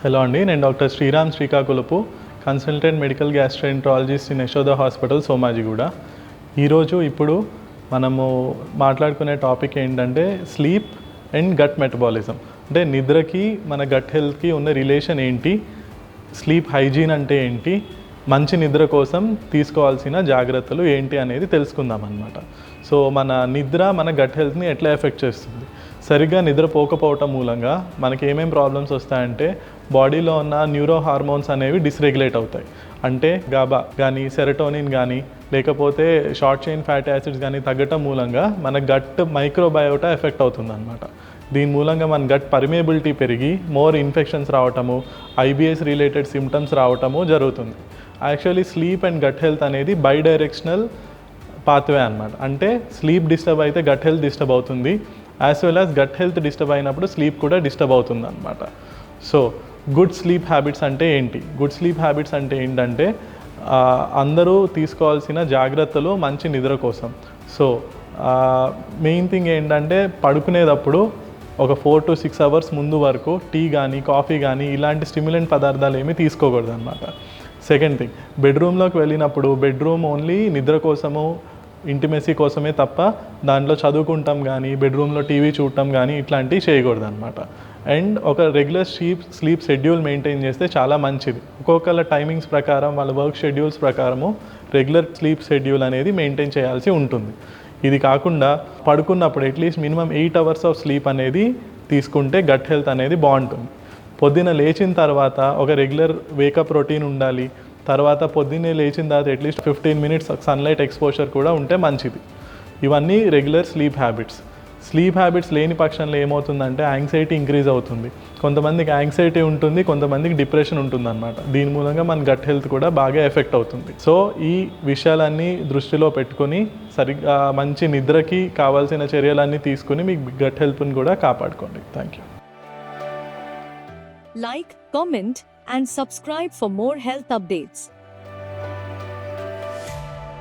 Hello అండి నేను doctor Sriram Srikakulapu consultant medical gastroenterologist in Yashoda hospital Somajiguda ఈరోజు ఇప్పుడు మనము మాట్లాడుకునే టాపిక్ ఏంటంటే స్లీప్ అండ్ గట్ మెటబాలిజం. అంటే నిద్రకి మన గట్ హెల్త్కి ఉన్న రిలేషన్ ఏంటి? స్లీప్ హైజీన్ అంటే ఏంటి? మంచి నిద్ర కోసం తీసుకోవాల్సిన జాగ్రత్తలు ఏంటి అనేది తెలుసుకుందాం అనమాట సో మన నిద్ర మన గట్ హెల్త్ని ఎట్లా ఎఫెక్ట్ చేస్తుంది? సరిగ్గా నిద్రపోకపోవటం మూలంగా మనకి ఏమేమి ప్రాబ్లమ్స్ వస్తాయంటే బాడీలో ఉన్న న్యూరో హార్మోన్స్ అనేవి డిస్రెగ్యులేట్ అవుతాయి. అంటే గాబా కానీ సెరటోనిన్ కానీ లేకపోతే షార్ట్ చైన్ ఫ్యాటీ యాసిడ్స్ కానీ తగ్గటం మూలంగా మన గట్ మైక్రోబయోటా ఎఫెక్ట్ అవుతుందన్నమాట. దీని మూలంగా మన గట్ పర్మియబిలిటీ పెరిగి మోర్ ఇన్ఫెక్షన్స్ రావటము ఐబిఎస్ రిలేటెడ్ సిమ్టమ్స్ రావటము జరుగుతుంది. Actually sleep and gut health అనేది బై డైరెక్షనల్ పాత్వే అనమాట అంటే స్లీప్ డిస్టర్బ్ అయితే గట్ హెల్త్ డిస్టర్బ్ అవుతుంది. As well as gut health disturb అయినప్పుడు స్లీప్ కూడా డిస్టర్బ్ అవుతుంది అనమాట సో గుడ్ స్లీప్ హ్యాబిట్స్ అంటే ఏంటి? గుడ్ స్లీప్ హ్యాబిట్స్ అంటే ఏంటంటే అందరూ తీసుకోవాల్సిన జాగ్రత్తలు మంచి నిద్ర కోసం. సో మెయిన్ థింగ్ ఏంటంటే పడుకునేటప్పుడు ఒక ఫోర్ టు సిక్స్ అవర్స్ ముందు వరకు టీ కానీ కాఫీ కానీ ఇలాంటి స్టిమ్యులెంట్ పదార్థాలు ఏమీ తీసుకోకూడదు అనమాట సెకండ్ థింగ్ బెడ్రూమ్లోకి వెళ్ళినప్పుడు బెడ్రూమ్ ఓన్లీ నిద్ర కోసము ఇంటిమెసీ కోసమే తప్ప దాంట్లో చదువుకుంటాం కానీ బెడ్రూమ్లో టీవీ చూడటం కానీ ఇట్లాంటివి చేయకూడదు అనమాట అండ్ ఒక regular sleep sleep schedule maintain చేస్తే చాలా మంచిది. ఒక్కొక్కళ్ళ టైమింగ్స్ ప్రకారం వాళ్ళ వర్క్ షెడ్యూల్స్ ప్రకారము రెగ్యులర్ స్లీప్ షెడ్యూల్ అనేది మెయింటైన్ చేయాల్సి ఉంటుంది. ఇది కాకుండా పడుకున్నప్పుడు at least minimum eight hours of sleep అనేది తీసుకుంటే గట్ హెల్త్ అనేది బాగుంటుంది. పొద్దున లేచిన తర్వాత ఒక రెగ్యులర్ వేకప్ రొటీన్ ఉండాలి తర్వాత పొద్దున్నే లేచిన తర్వాత at least fifteen minutes sunlight exposure కూడా ఉంటే మంచిది. ఇవన్నీ regular sleep habits sleep habits లేని పక్షంలో ఏమవుతుందంటే యాంగ్జైటీ ఇంక్రీజ్ అవుతుంది. కొంతమందికి యాంగ్జైటీ ఉంటుంది కొంతమందికి డిప్రెషన్ ఉంటుంది అనమాట దీని మూలంగా మన గట్ హెల్త్ కూడా బాగా ఎఫెక్ట్ అవుతుంది. సో ఈ విషయాలన్నీ దృష్టిలో పెట్టుకొని సరిగ్గా మంచి నిద్రకి కావాల్సిన చర్యలన్నీ తీసుకుని మీ గట్ హెల్త్ని కూడా కాపాడుకోండి. Thank you like comment and subscribe for more health updates.